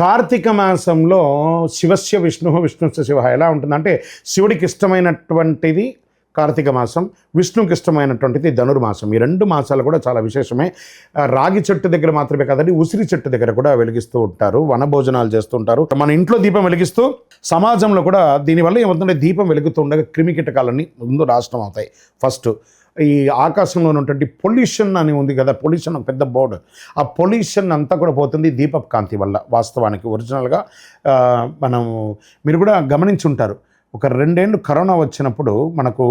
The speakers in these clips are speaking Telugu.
కార్తీక మాసంలో శివస్య విష్ణు విష్ణుస్య శివ ఎలా ఉంటుందంటే శివుడికి ఇష్టమైనటువంటిది కార్తీక మాసం విష్ణుకి ఇష్టమైనటువంటిది ధనుర్మాసం. ఈ రెండు మాసాలు కూడా చాలా విశేషమే. రాగి చెట్టు దగ్గర మాత్రమే కాదండి ఉసిరి చెట్టు దగ్గర కూడా వెలిగిస్తూ ఉంటారు వనభోజనాలు చేస్తూ ఉంటారు. మన ఇంట్లో దీపం వెలిగిస్తూ సమాజంలో కూడా దీనివల్ల ఏమవుతుందంటే దీపం వెలుగుతూ ఉండగా క్రిమి కీటకాలన్నీ ముందు నాశనం అవుతాయి. ఫస్ట్ ఈ ఆకాశంలో ఉన్నటువంటి పొల్యూషన్ అని ఉంది కదా పొల్యూషన్ పెద్ద బోర్డు. ఆ పొల్యూషన్ అంతా కూడా పోతుంది దీపక్ కాంతి వల్ల. వాస్తవానికి ఒరిజినల్గా మనం మీరు కూడా గమనించి ఉంటారు ఒక రెండేళ్ళు కరోనా వచ్చినప్పుడు మనకు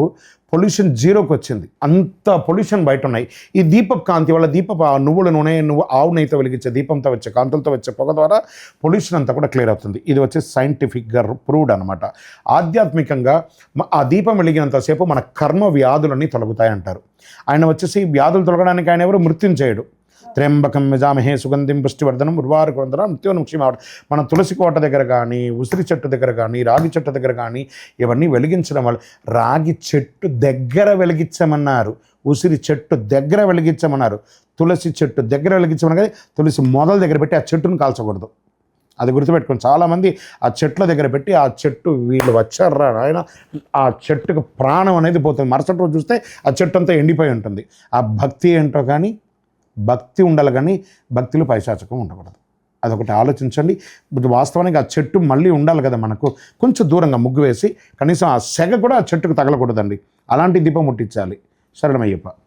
పొల్యూషన్ జీరోకి వచ్చింది. అంత పొల్యూషన్ బయట ఉన్నాయి ఈ దీపపు కాంతి వల్ల దీపపు నువ్వుల నూనె నువ్వు ఆవు నెయ్యితో వెలిగించే దీపంతో వచ్చే కాంతులతో వచ్చే పొగ ద్వారా పొల్యూషన్ అంతా కూడా క్లియర్ అవుతుంది. ఇది వచ్చి సైంటిఫిక్గా ప్రూవ్డ్ అనమాట. ఆధ్యాత్మికంగా ఆ దీపం వెలిగినంతసేపు మన కర్మ వ్యాధులన్నీ తొలగుతాయి అంటారు ఆయన వచ్చేసి వ్యాధులు తొలగడానికి ఆయన ఎవరు మృత్యుం చేయడు త్ర్యంబకం యజామహే సుగంధిం పుష్టివర్ధనం ఉర్వారు కొందరం మృత్యునుక్షిమావడం మన తులసి కోట దగ్గర కానీ ఉసిరి చెట్టు దగ్గర కానీ రాగి చెట్టు దగ్గర కానీ ఇవన్నీ వెలిగించడం వల్ల రాగి చెట్టు దగ్గర వెలిగించమన్నారు. ఉసిరి చెట్టు దగ్గర వెలిగించమన్నారు. తులసి చెట్టు దగ్గర వెలిగించమని కానీ తులసి మొదల దగ్గర పెట్టి ఆ చెట్టును కాల్చకూడదు. అది గుర్తుపెట్టుకోండి. చాలామంది ఆ చెట్ల దగ్గర పెట్టి ఆ చెట్టు వీళ్ళు వచ్చారా ఆయన ఆ చెట్టుకు ప్రాణం అనేది పోతుంది. మరుసటి రోజు చూస్తే ఆ చెట్టు అంతా ఎండిపోయి ఉంటుంది. ఆ భక్తి ఏంటో కానీ భక్తి ఉండాలి కానీ భక్తిలో పైశాచకం ఉండకూడదు. అదొకటి ఆలోచించండి. వాస్తవానికి ఆ చెట్టు మళ్ళీ ఉండాలి కదా మనకు. కొంచెం దూరంగా ముగ్గు వేసి కనీసం ఆ సెగ కూడా ఆ చెట్టుకు తగలకూడదండి. అలాంటి దీపం ముట్టించాలి. శరణమయ్యప్ప.